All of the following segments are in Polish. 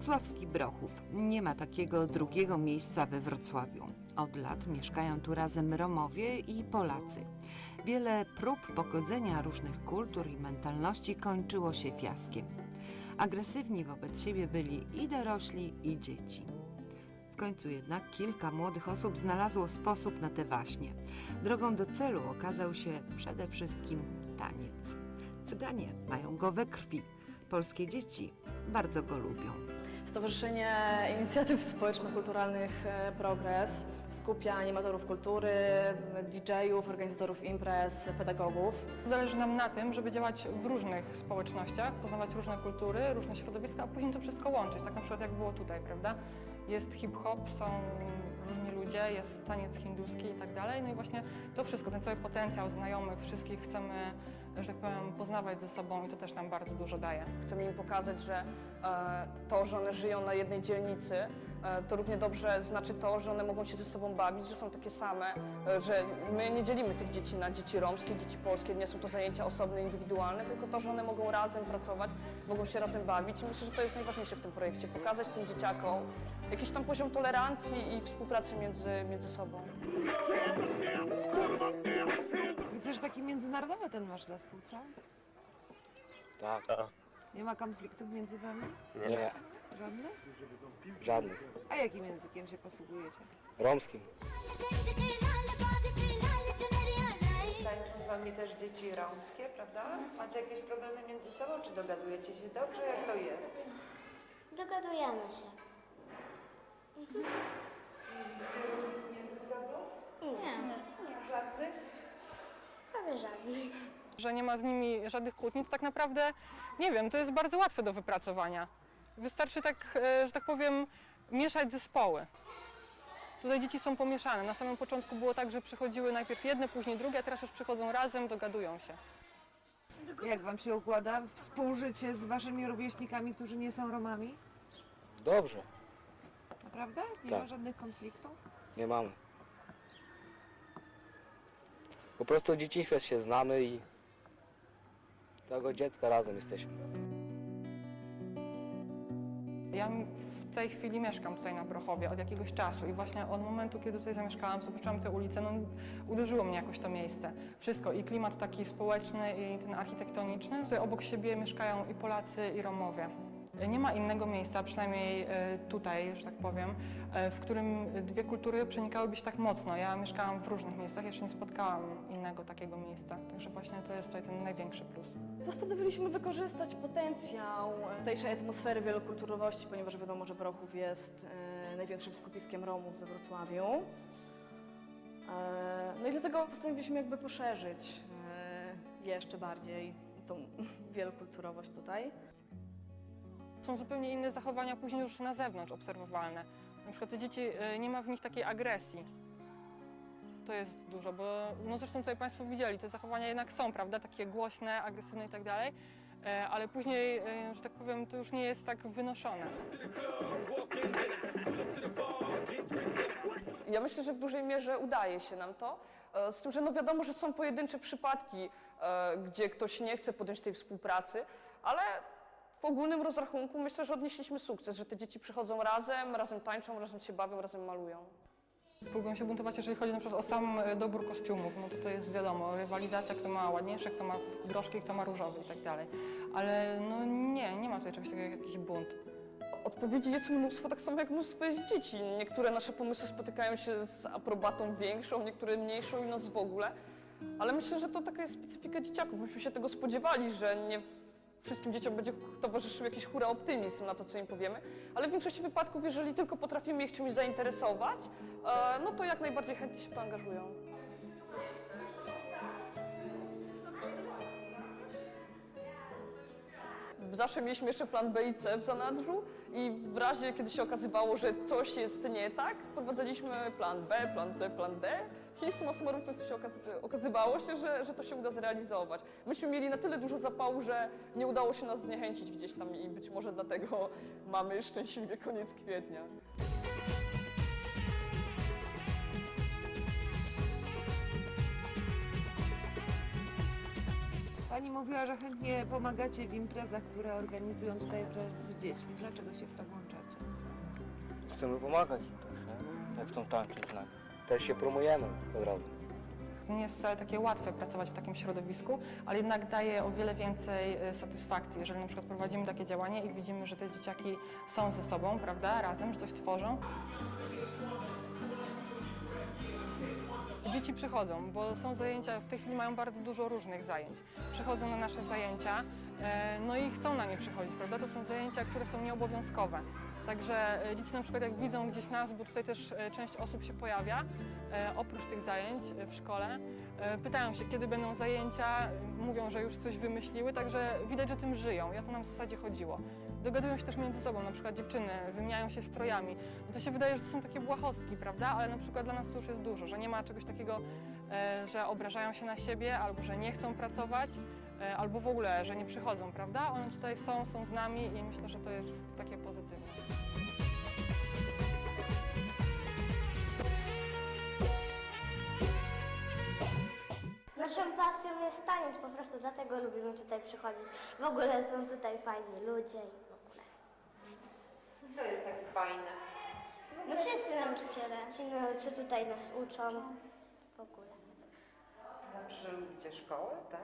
Wrocławski Brochów. Nie ma takiego drugiego miejsca we Wrocławiu. Od lat mieszkają tu razem Romowie i Polacy. Wiele prób pogodzenia różnych kultur i mentalności kończyło się fiaskiem. Agresywni wobec siebie byli i dorośli, i dzieci. W końcu jednak kilka młodych osób znalazło sposób na te waśnie. Drogą do celu okazał się przede wszystkim taniec. Cyganie mają go we krwi. Polskie dzieci bardzo go lubią. Stowarzyszenie Inicjatyw Społeczno-Kulturalnych e, Progres skupia animatorów kultury, DJ-ów, organizatorów imprez, pedagogów. Zależy nam na tym, żeby działać w różnych społecznościach, poznawać różne kultury, różne środowiska, a później to wszystko łączyć. Tak na przykład jak było tutaj, prawda? Jest hip-hop, są różni ludzie, jest taniec hinduski i tak dalej. No i właśnie to wszystko, ten cały potencjał znajomych, wszystkich chcemy, że tak powiem, poznawać ze sobą i to też nam bardzo dużo daje. Chcemy im pokazać, że e, to, że one żyją na jednej dzielnicy, e, to równie dobrze znaczy to, że one mogą się ze sobą bawić, że są takie same, e, że my nie dzielimy tych dzieci na dzieci romskie, dzieci polskie, nie są to zajęcia osobne, indywidualne, tylko to, że one mogą razem pracować, mogą się razem bawić i myślę, że to jest najważniejsze w tym projekcie, pokazać tym dzieciakom jakiś tam poziom tolerancji i współpracy między, między sobą. Widzę, że taki międzynarodowy ten masz zespół, co? Tak, Nie ma konfliktów między wami? nie, Żadnych? żadnych. A jakim językiem się posługujecie? Romskim. Tańczą z wami też dzieci romskie, prawda? Macie jakieś problemy między sobą, czy dogadujecie się dobrze? Jak to jest? Dogadujemy się. Nie widzicie różnic między sobą? Nie, Żadnych? Prawie żadnych. Że nie ma z nimi żadnych kłótni, to tak naprawdę, nie wiem, to jest bardzo łatwe do wypracowania. Wystarczy tak, e, że tak powiem, mieszać zespoły. Tutaj dzieci są pomieszane. Na samym początku było tak, że przychodziły najpierw jedne, później drugie, a teraz już przychodzą razem, dogadują się. Jak wam się układa współżycie z waszymi rówieśnikami, którzy nie są Romami? Dobrze, Naprawdę? Nie Tak. ma żadnych konfliktów? nie mamy. Po prostu w dzieciństwie się znamy i tego dziecka razem jesteśmy. Ja w tej chwili mieszkam tutaj na Brochowie od jakiegoś czasu i właśnie od momentu, kiedy tutaj zamieszkałam, zobaczyłam tę ulicę, no uderzyło mnie jakoś to miejsce. Wszystko, i klimat taki społeczny, i ten architektoniczny. Tutaj obok siebie mieszkają i Polacy, i Romowie. Nie ma innego miejsca, przynajmniej e, tutaj, że tak powiem, e, w którym dwie kultury przenikałyby się tak mocno. Ja mieszkałam w różnych miejscach, jeszcze nie spotkałam innego takiego miejsca, także właśnie to jest tutaj ten największy plus. Postanowiliśmy wykorzystać potencjał tutejszej atmosfery wielokulturowości, ponieważ wiadomo, że Brochów jest e, największym skupiskiem Romów we Wrocławiu. E, no i dlatego postanowiliśmy jakby poszerzyć e, jeszcze bardziej tą wielokulturowość tutaj. Są zupełnie inne zachowania później już na zewnątrz obserwowalne. Na przykład te dzieci, y, nie ma w nich takiej agresji. To jest dużo, bo no zresztą tutaj Państwo widzieli, te zachowania jednak są, prawda, takie głośne, agresywne i tak dalej, e, ale później, e, że tak powiem, to już nie jest tak wynoszone. Ja myślę, że w dużej mierze udaje się nam to. E, Z tym, że no wiadomo, że są pojedyncze przypadki, gdzie ktoś nie chce podjąć tej współpracy, ale w ogólnym rozrachunku myślę, że odnieśliśmy sukces, że te dzieci przychodzą razem, razem tańczą, razem się bawią, razem malują. Próbują się buntować, jeżeli chodzi na przykład o sam e, dobór kostiumów, no to to jest wiadomo, rywalizacja, kto ma ładniejsze, kto ma groszki, kto ma różowy i tak dalej. Ale no nie, nie ma tutaj czegoś takiego jak jakiś bunt. Odpowiedzi jest mnóstwo, tak samo jak mnóstwo jest dzieci. Niektóre nasze pomysły spotykają się z aprobatą większą, niektóre mniejszą i nas w ogóle. Ale myślę, że to taka jest specyfika dzieciaków. Myśmy się tego spodziewali, że nie wszystkim dzieciom będzie towarzyszył jakiś hura optymizm na to, co im powiemy. Ale w większości wypadków, jeżeli tylko potrafimy ich czymś zainteresować, e, no to jak najbardziej chętnie się w to angażują. Zawsze mieliśmy jeszcze plan B i C w zanadrzu i w razie, kiedy się okazywało, że coś jest nie tak, wprowadzaliśmy plan B, plan C, plan D i summa summarum w końcu się okazy- okazywało się, że, że to się uda zrealizować. Myśmy mieli na tyle dużo zapału, że nie udało się nas zniechęcić gdzieś tam i być może dlatego mamy szczęśliwie koniec kwietnia. Pani mówiła, że chętnie pomagacie w imprezach, które organizują tutaj wraz z dziećmi. Dlaczego się w to włączacie? Chcemy pomagać im też, nie? Jak chcą tańczyć z nami. Też się promujemy od razu. To nie jest wcale takie łatwe pracować w takim środowisku, ale jednak daje o wiele więcej e, satysfakcji, jeżeli na przykład prowadzimy takie działanie i widzimy, że te dzieciaki są ze sobą, prawda, razem, że coś tworzą. Dzieci przychodzą, bo są zajęcia, w tej chwili mają bardzo dużo różnych zajęć. Przychodzą na nasze zajęcia, e, no i chcą na nie przychodzić, prawda? To są zajęcia, które są nieobowiązkowe. Także e, dzieci na przykład jak widzą gdzieś nas, bo tutaj też e, część osób się pojawia, oprócz tych zajęć w szkole, pytają się, kiedy będą zajęcia, mówią, że już coś wymyśliły, także widać, że tym żyją. Ja to nam w zasadzie chodziło. Dogadują się też między sobą, na przykład dziewczyny wymieniają się strojami. No to się wydaje, że to są takie błahostki, prawda? Ale na przykład dla nas to już jest dużo, że nie ma czegoś takiego, e, że obrażają się na siebie, albo że nie chcą pracować, e, albo w ogóle, że nie przychodzą, prawda? One tutaj są, są z nami i myślę, że to jest takie pozytywne. Naszą pasją jest taniec, po prostu dlatego lubimy tutaj przychodzić. W ogóle są tutaj fajni ludzie To jest takie fajne. No wszyscy nauczyciele. Ci, no, co tutaj nas uczą w ogóle. Znaczy, że lubicie szkołę, tak?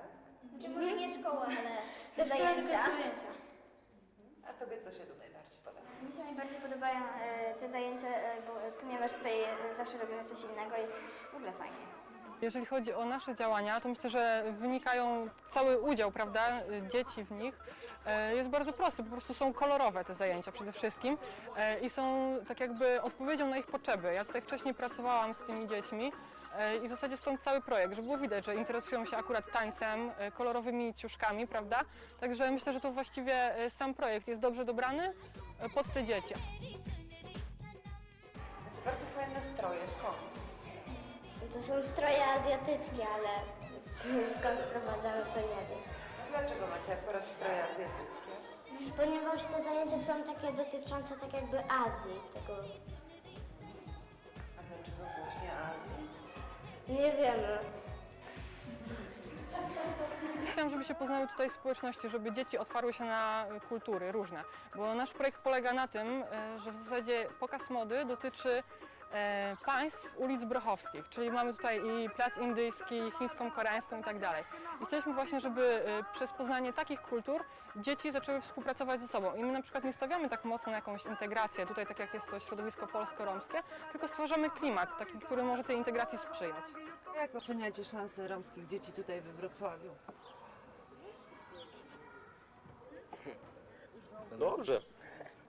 Czy może nie szkoła, ale te zajęcia. A tobie co się tutaj bardziej podoba? Mi się najbardziej podobają e, te zajęcia, e, bo, ponieważ tutaj e, zawsze robimy coś innego, jest w ogóle fajnie. Jeżeli chodzi o nasze działania, to myślę, że wynikają cały udział, prawda, dzieci w nich e, jest bardzo prosty. Po prostu są kolorowe te zajęcia przede wszystkim e, i są tak jakby odpowiedzią na ich potrzeby. Ja tutaj wcześniej pracowałam z tymi dziećmi e, i w zasadzie stąd cały projekt, żeby było widać, że interesują się akurat tańcem, e, kolorowymi ciuszkami, prawda? Także myślę, że to właściwie e, sam projekt jest dobrze dobrany e, pod te dzieci. Bardzo fajne stroje, skąd? To są stroje azjatyckie, ale skąd sprowadzają, to nie wiem. Dlaczego macie akurat stroje azjatyckie? Ponieważ te zajęcia są takie dotyczące tak jakby Azji, tego A dlaczego właśnie Azji? nie wiemy. Chciałam, żeby się poznały tutaj społeczności, żeby dzieci otwarły się na kultury różne, bo nasz projekt polega na tym, y, że w zasadzie pokaz mody dotyczy państw ulic Brochowskich, czyli mamy tutaj i plac indyjski, chińską, koreańską i tak dalej. I chcieliśmy właśnie, żeby y, przez poznanie takich kultur dzieci zaczęły współpracować ze sobą. I my na przykład nie stawiamy tak mocno na jakąś integrację, tutaj tak jak jest to środowisko polsko-romskie, tylko stwarzamy klimat taki, który może tej integracji sprzyjać. Jak oceniacie szanse romskich dzieci tutaj we Wrocławiu? Dobrze,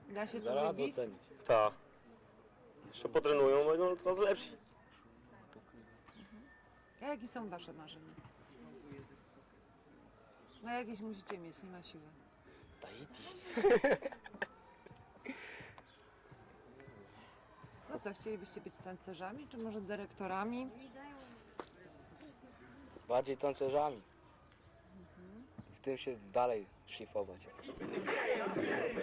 Da się radę wybić? tak. Jeszcze potrenują, będą coraz lepsi. A jakie są wasze marzenia? No jakieś musicie mieć, nie ma siły. Tahiti. No co, chcielibyście być tancerzami, czy może dyrektorami? Bardziej tancerzami. W tym się dalej szlifować.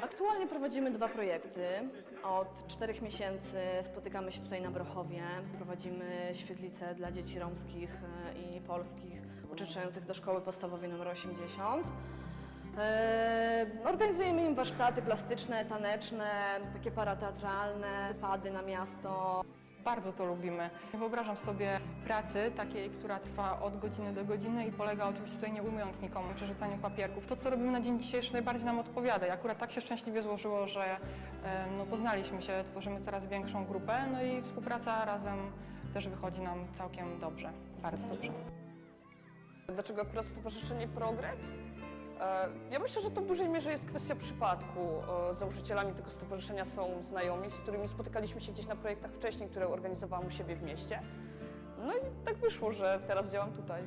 Aktualnie prowadzimy dwa projekty. Od czterech miesięcy spotykamy się tutaj na Brochowie. Prowadzimy świetlice dla dzieci romskich e, i polskich uczęszczających do szkoły podstawowej nr 80. E, Organizujemy im warsztaty plastyczne, taneczne, takie parateatralne, pady na miasto. Bardzo to lubimy. Wyobrażam sobie pracy takiej, która trwa od godziny do godziny i polega oczywiście tutaj nie ujmując nikomu przerzucaniu papierków. To, co robimy na dzień dzisiejszy najbardziej nam odpowiada i akurat tak się szczęśliwie złożyło, że no, poznaliśmy się, tworzymy coraz większą grupę, no i współpraca razem też wychodzi nam całkiem dobrze, bardzo dobrze. Dlaczego akurat Stowarzyszenie Progres? E, Ja myślę, że to w dużej mierze jest kwestia przypadku. E, Założycielami tego stowarzyszenia są znajomi, z którymi spotykaliśmy się gdzieś na projektach wcześniej, które organizowałam u siebie w mieście. No i tak wyszło, że teraz działam tutaj.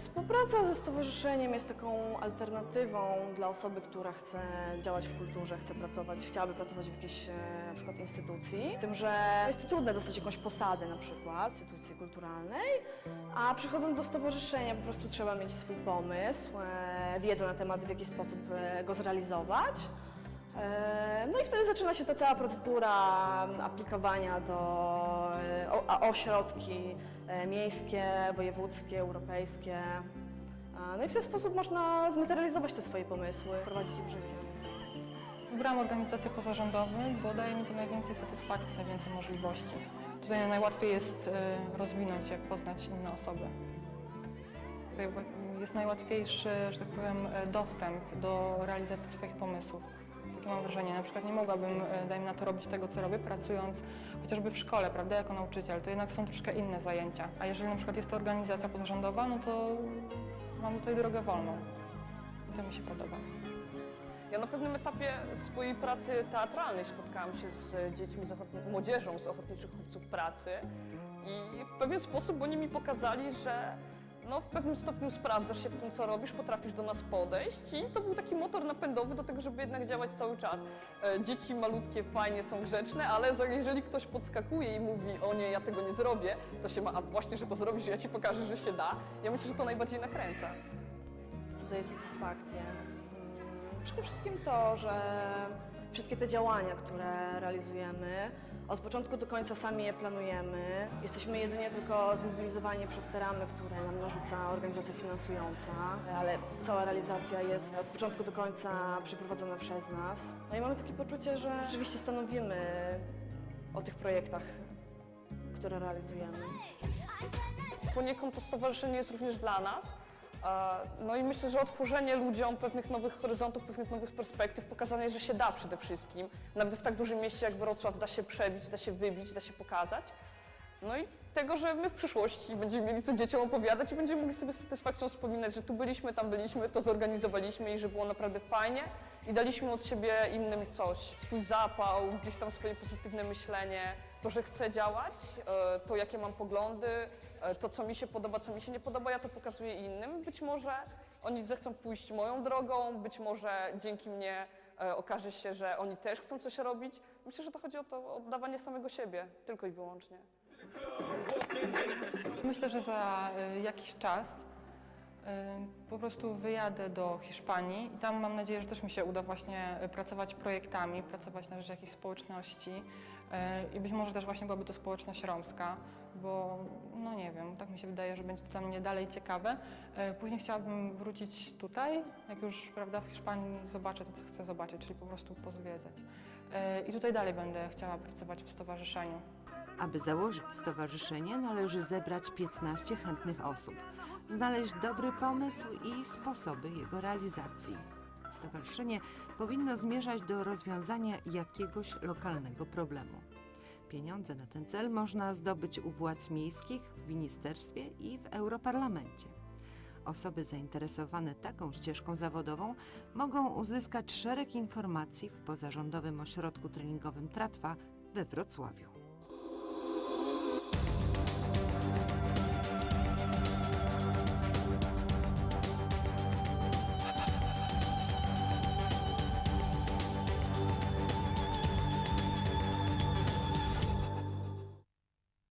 Współpraca ze stowarzyszeniem jest taką alternatywą dla osoby, która chce działać w kulturze, chce pracować, chciałaby pracować w jakiejś e, na przykład instytucji. Z tym, że jest to trudne dostać jakąś posadę na przykład w instytucji kulturalnej, a przychodząc do stowarzyszenia po prostu trzeba mieć swój pomysł, e, wiedzę na temat w jaki sposób e, go zrealizować. E, No i wtedy zaczyna się ta cała procedura aplikowania do, e, o, a- o środki e, miejskie, wojewódzkie, europejskie. No i w ten sposób można zmaterializować te swoje pomysły, prowadzić je w życie. Wybrałam organizację pozarządową, bo daje mi to najwięcej satysfakcji, najwięcej możliwości. Tutaj najłatwiej jest rozwinąć się, poznać inne osoby. Tutaj jest najłatwiejszy, że tak powiem, dostęp do realizacji swoich pomysłów. Mam wrażenie. Na przykład nie mogłabym, e, dajmy na to, robić tego, co robię, pracując chociażby w szkole, prawda, jako nauczyciel. To jednak są troszkę inne zajęcia. A jeżeli na przykład jest to organizacja pozarządowa, no to mam tutaj drogę wolną. I to mi się podoba. Ja na pewnym etapie swojej pracy teatralnej spotkałam się z dziećmi, z młodzieżą z Ochotniczych Chówców Pracy i w pewien sposób oni mi pokazali, że no, w pewnym stopniu sprawdzasz się w tym, co robisz, potrafisz do nas podejść i to był taki motor napędowy do tego, żeby jednak działać cały czas. E, Dzieci malutkie, fajnie są grzeczne, ale jeżeli ktoś podskakuje i mówi, o nie, ja tego nie zrobię, to się ma, a właśnie, że to zrobisz, ja ci pokażę, że się da. Ja myślę, że to najbardziej nakręca. co daje satysfakcję. Mm, Przede wszystkim to, że wszystkie te działania, które realizujemy, od początku do końca sami je planujemy. Jesteśmy jedynie tylko zmobilizowani przez te ramy, które nam narzuca organizacja finansująca, ale cała realizacja jest od początku do końca przeprowadzona przez nas. No i mamy takie poczucie, że rzeczywiście stanowimy o tych projektach, które realizujemy. poniekąd to stowarzyszenie jest również dla nas. E, No i myślę, że otworzenie ludziom pewnych nowych horyzontów, pewnych nowych perspektyw, pokazanie, że się da przede wszystkim. Nawet w tak dużym mieście jak Wrocław da się przebić, da się wybić, da się pokazać. No i tego, że my w przyszłości będziemy mieli co dzieciom opowiadać i będziemy mogli sobie z satysfakcją wspominać, że tu byliśmy, tam byliśmy, to zorganizowaliśmy i że było naprawdę fajnie i daliśmy od siebie innym coś. Swój zapał, gdzieś tam swoje pozytywne myślenie, to, że chcę działać, e, to jakie mam poglądy, e, to co mi się podoba, co mi się nie podoba, ja to pokazuję innym. Być może oni zechcą pójść moją drogą, być może dzięki mnie e, okaże się, że oni też chcą coś robić. Myślę, że to chodzi o to oddawanie samego siebie, tylko i wyłącznie. Myślę, że za jakiś czas po prostu wyjadę do Hiszpanii i tam mam nadzieję, że też mi się uda właśnie y, pracować projektami, pracować na rzecz jakiejś społeczności y, i być może też właśnie byłaby to społeczność romska, bo no nie wiem, tak mi się wydaje, że będzie to dla mnie dalej ciekawe. Y, Później chciałabym wrócić tutaj, jak już prawda, w Hiszpanii zobaczę to, co chcę zobaczyć, czyli po prostu pozwiedzać. I tutaj dalej będę chciała pracować w stowarzyszeniu. Aby założyć stowarzyszenie, należy zebrać 15 chętnych osób, znaleźć dobry pomysł i sposoby jego realizacji. Stowarzyszenie powinno zmierzać do rozwiązania jakiegoś lokalnego problemu. Pieniądze na ten cel można zdobyć u władz miejskich, w ministerstwie i w Europarlamencie. Osoby zainteresowane taką ścieżką zawodową mogą uzyskać szereg informacji w pozarządowym ośrodku treningowym Tratwa we Wrocławiu.